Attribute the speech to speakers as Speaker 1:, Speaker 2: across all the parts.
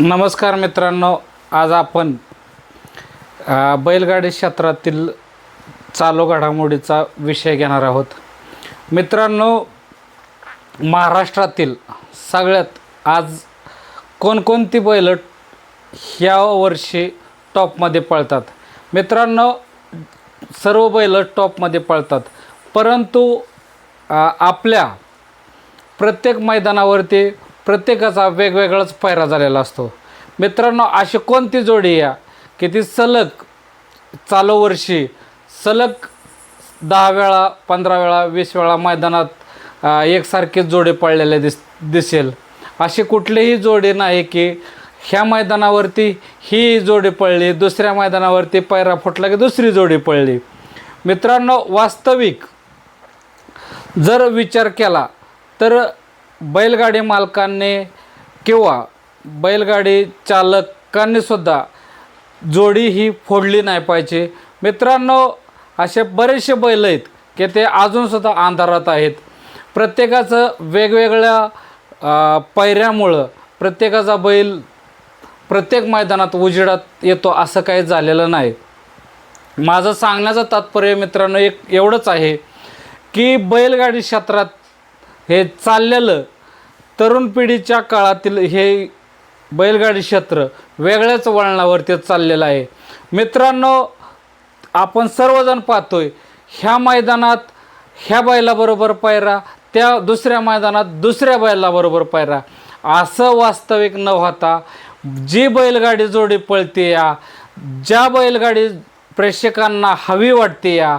Speaker 1: नमस्कार मित्रांनो आज आपण बैलगाडी क्षेत्रातील चालू घडामोडीचा विषय घेणार आहोत. मित्रांनो महाराष्ट्रातील सगळ्यात आज कोणकोणती बैल ह्या वर्षी टॉपमध्ये पळतात? मित्रांनो सर्व बैल टॉपमध्ये पळतात. परंतु आपल्या प्रत्येक मैदानावरती प्रत्येकाचा वेगवेगळाच पायरा झालेला असतो. मित्रांनो अशी कोणती जोडी या? की ती सलग चालू वर्षी सलग दहा वेळा पंधरा वेळा वीस वेळा मैदानात अ, जोडे जोडी पडलेले दिस दिसेल. अशी कुठलीही जोडी नाही की ह्या मैदानावरती ही जोडी पडली दुसऱ्या मैदानावरती पायरा फुटला की दुसरी जोडी पडली. मित्रांनो वास्तविक जर विचार केला तर बैलगाडी मालकांनी किंवा बैलगाडी चालकांनीसुद्धा जोडी ही फोडली नाही पाहिजे. मित्रांनो असे बरेचसे बैल आहेत की ते अजूनसुद्धा अंधारात आहेत. प्रत्येकाचं वेगवेगळ्या पैऱ्यामुळं पायऱ्यामुळं प्रत्येकाचा बैल प्रत्येक मैदानात उजेडात येतो असं काही झालेलं नाही. माझं सांगण्याचं तात्पर्य मित्रांनो एक एवढंच आहे की बैलगाडी क्षेत्रात हे चाललेलं तरुण पिढीच्या काळातील हे बैलगाडी क्षेत्र वेगळ्याच वळणावरती चाललेलं आहे. मित्रांनो आपण सर्वजण पाहतोय ह्या मैदानात ह्या बैलाबरोबर पायरा त्या दुसऱ्या मैदानात दुसऱ्या बैलाबरोबर पायरा असं वास्तविक न होता जी बैलगाडी जोडी पळते या ज्या बैलगाडी प्रेक्षकांना हवी वाटते या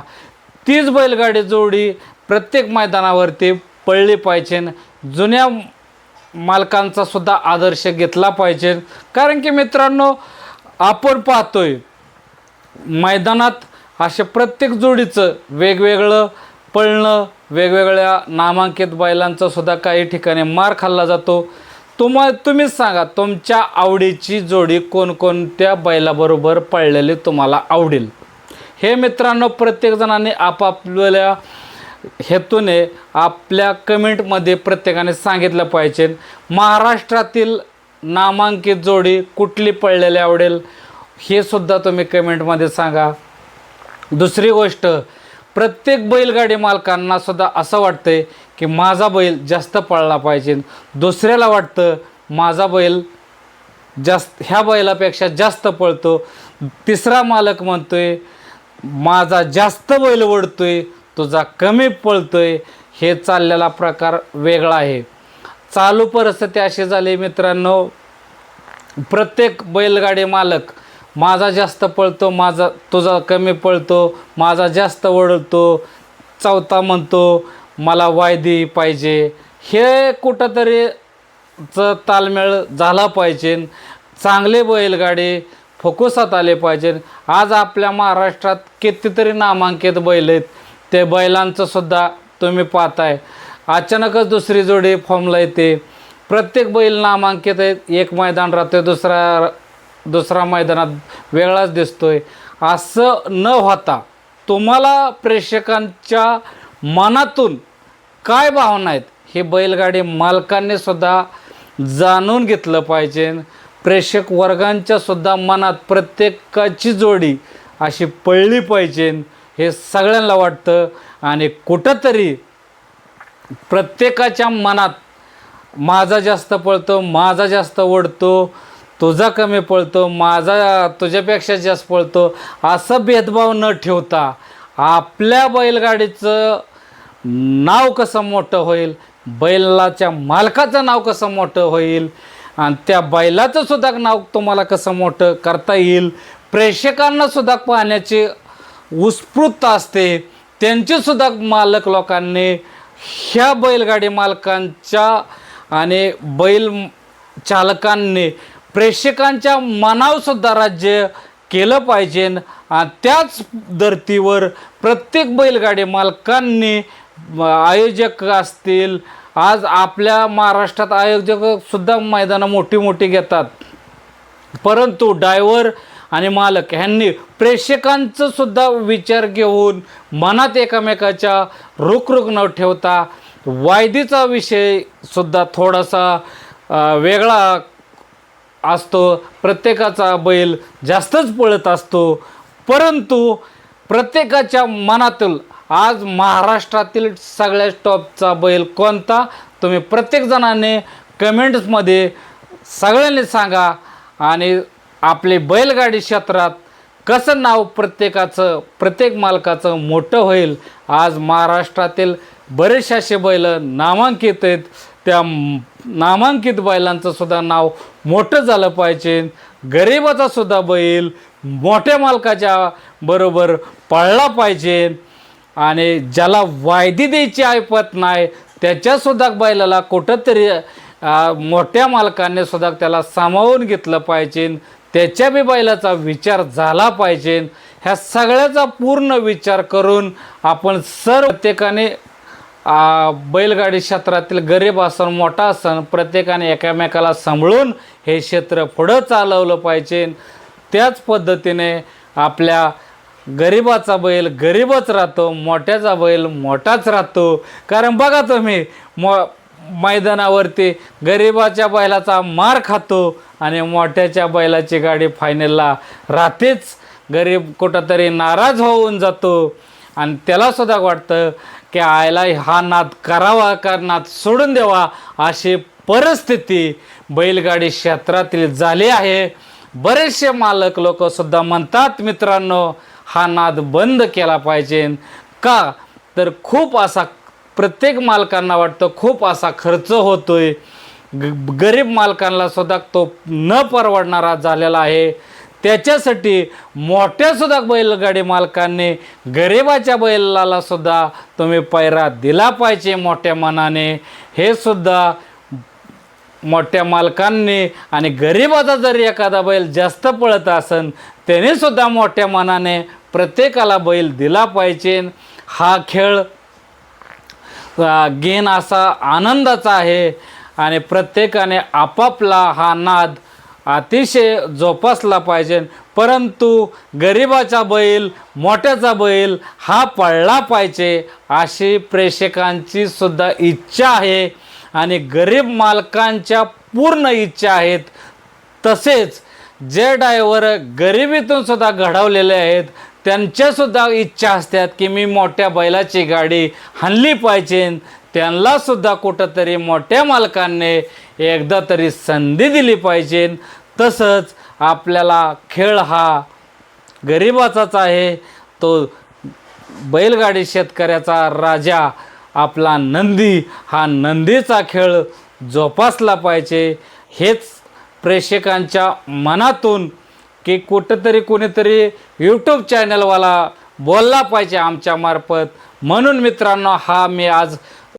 Speaker 1: तीच बैलगाडी जोडी प्रत्येक मैदानावरती पळले पाहिजे. जुन्या मालकांचा सुद्धा आदर्श घेतला पाहिजे. कारण की मित्रांनो आपण पाहतोय मैदानात असे प्रत्येक जोडीचं वेगवेगळं पळणं वेगवेगळ्या नामांकित बैलांचा सुद्धा काही ठिकाणी मार खाल्ला जातो. तुम्हा तुम्हीच सांगा तुमच्या आवडीची जोडी कोणकोणत्या बैलाबरोबर पळलेली तुम्हाला आवडेल? हे मित्रांनो प्रत्येकजणांनी आपापल्या हेतूने आपल्या कमेंटमध्ये प्रत्येकाने सांगितलं पाहिजे. महाराष्ट्रातील नामांकित जोडी कुठली पडलेली आवडेल हे सुद्धा तुम्ही कमेंटमध्ये सांगा. दुसरी गोष्ट प्रत्येक बैलगाडी मालकांना सुद्धा असं वाटतंय की माझा बैल जास्त पळला पाहिजे. दुसऱ्याला वाटतं माझा बैल जास्त ह्या बैलापेक्षा जास्त पळतो. तिसरा मालक म्हणतोय माझा जास्त बैल ओढतोय. तुझा कमी पळतोय हे चाललेला प्रकार वेगळा आहे. चालू परिस्थिती अशी झाली मित्रांनो प्रत्येक बैलगाडी मालक माझा जास्त पळतो माझा तुझा कमी पळतो माझा जास्त ओढतो चौथा म्हणतो मला वायदी पाहिजे. हे कुठंतरी च तालमेळ झाला पाहिजे. चांगले बैलगाडी फोकुसात आले पाहिजे. आज आपल्या महाराष्ट्रात कितीतरी नामांकित बैल आहेत. ते बैलांचं सुद्धा तुम्ही पाहताय. अचानकच दुसरी जोडी फॉर्मला येते. प्रत्येक बैल नामांकित आहेत. एक मैदान राहतोय दुसरा दुसरा मैदानात वेगळाच दिसतोय. असं न होता तुम्हाला प्रेक्षकांच्या मनातून काय भावना आहेत? हे बैलगाडी मालकांनी सुद्धा जाणून घेतलं पाहिजे. प्रेक्षक वर्गांच्या सुद्धा मनात प्रत्येकाची जोडी अशी पळली पाहिजे. हे सगळ्यांना वाटतं. आणि कुठंतरी प्रत्येकाच्या मनात माझा जास्त पळतो माझा जास्त ओढतो तुझा कमी पळतो माझा तुझ्यापेक्षा जास्त पळतो असं भेदभाव न ठेवता आपल्या बैलगाडीचं नाव कसं मोठं होईल बैलाच्या मालकाचं नाव कसं मोठं होईल आणि त्या बैलाचं सुद्धा नाव तुम्हाला कसं मोठं करता येईल प्रेक्षकांनासुद्धा पाहण्याची उत्स्फूर्त असते. त्यांचेसुद्धा मालक लोकांनी ह्या बैलगाडी मालकांच्या आणि बैल चालकांनी प्रेक्षकांच्या मनावरसुद्धा राज्य केलं पाहिजे. आणि त्याच धर्तीवर प्रत्येक बैलगाडी मालकांनी आयोजक असतील. आज आपल्या महाराष्ट्रात आयोजकसुद्धा मैदानं मोठी मोठी घेतात. परंतु डायव्हर आणि मालक ह्यांनी प्रेक्षकांचं सुद्धा विचार घेऊन मनात एकामेकाच्या रुखरुख न ठेवता वायदीचा विषय सुद्धा थोडासा वेगळा असतो. प्रत्येकाचा बैल जास्तच पळत असतो. परंतु प्रत्येकाच्या मनातील आज महाराष्ट्रातील सगळ्यात टॉपचा बैल कोणता? तुम्ही प्रत्येकजणाने कमेंट्समध्ये सगळ्यांनी सांगा आणि आपले बैलगाडी क्षेत्रात कसं नाव प्रत्येकाचं प्रत्येक मालकाचं मोठं होईल? आज महाराष्ट्रातील बरेचसे असे बैल नामांकित आहेत. त्या नामांकित बैलांचं सुद्धा नाव मोठं झालं पाहिजे. गरिबाचा सुद्धा बैल मोठ्या मालकाच्या बरोबर पळला पाहिजे. आणि ज्याला वायदी द्यायची ऐपत नाही त्याच्यासुद्धा बैलाला कुठंतरी मोठ्या मालकाने सुद्धा त्याला सामावून घेतलं पाहिजे. त्याच्या बी बैलाचा विचार झाला पाहिजे. ह्या सगळ्याचा पूर्ण विचार करून आपण सर्व प्रत्येकाने बैलगाडी क्षेत्रातील गरीब असन मोठा असन प्रत्येकाने एकामेकाला सांभाळून हे क्षेत्र पुढं चालवलं पाहिजे. त्याच पद्धतीने आपल्या गरिबाचा बैल गरीबच राहतो मोठ्याचा बैल मोठाच राहतो. कारण बघा तुम्ही मो मैदानावरती गरिबाच्या बैलाचा मार खातो आणि मोठ्याच्या बैलाची गाडी फायनलला राहतेच गरीब कुठंतरी नाराज होऊन जातो. आणि त्यालासुद्धा वाटतं की आयला हा नाद करावा का नाद सोडून द्यावा अशी परिस्थिती बैलगाडी क्षेत्रातील झाली आहे. बरेचसे मालक लोकसुद्धा म्हणतात मित्रांनो हा नाद बंद केला पाहिजे. का? तर खूप असा प्रत्येक मालकांना वाटतं खूप असा खर्च होतोय. ग गरीब मालकांना सुद्धा तो न परवडणारा झालेला आहे. त्याच्यासाठी मोठ्या सुद्धा बैलगाडी मालकांनी गरिबाच्या बैलाला सुद्धा तुम्ही पैरा दिला पाहिजे मोठ्या मनाने. हे सुद्धा मोठ्या मालकांनी आणि गरिबाचा जर एखादा बैल जास्त पळत असन त्यानेसुद्धा मोठ्या मनाने प्रत्येकाला बैल दिला पाहिजे. हा खेळ गेन असा आनंदाचा आहे. आणि प्रत्येकाने आपापला हा नाद अतिशय जोपासला पाहिजे. परंतु गरिबाचा बैल मोठ्याचा बैल हा पळला पाहिजे अशी प्रेक्षकांची सुद्धा इच्छा आहे. आणि गरीब मालकांच्या पूर्ण इच्छा आहेत. तसेच जे ड्रायव्हर गरिबीतून सुद्धा घडवलेले आहेत त्यांच्यासुद्धा इच्छा असतात की मी मोठ्या बैलाची गाडी हणली पाहिजे. त्यांना सुद्धा कुठंतरी मोठ्या मालकांनी एकदा तरी संधी दिली पाहिजे. तसंच आपल्याला खेळ हा गरिबाचाच आहे. तो बैलगाडी शेतकऱ्याचा राजा आपला नंदी हा नंदीचा खेळ जोपासला पाहिजे. हेच प्रेक्षकांच्या मनातून की कुठंतरी कोणीतरी यूट्यूब चॅनलवाला बोलला पाहिजे आमच्यामार्फत म्हणून मित्रांनो हा मी आज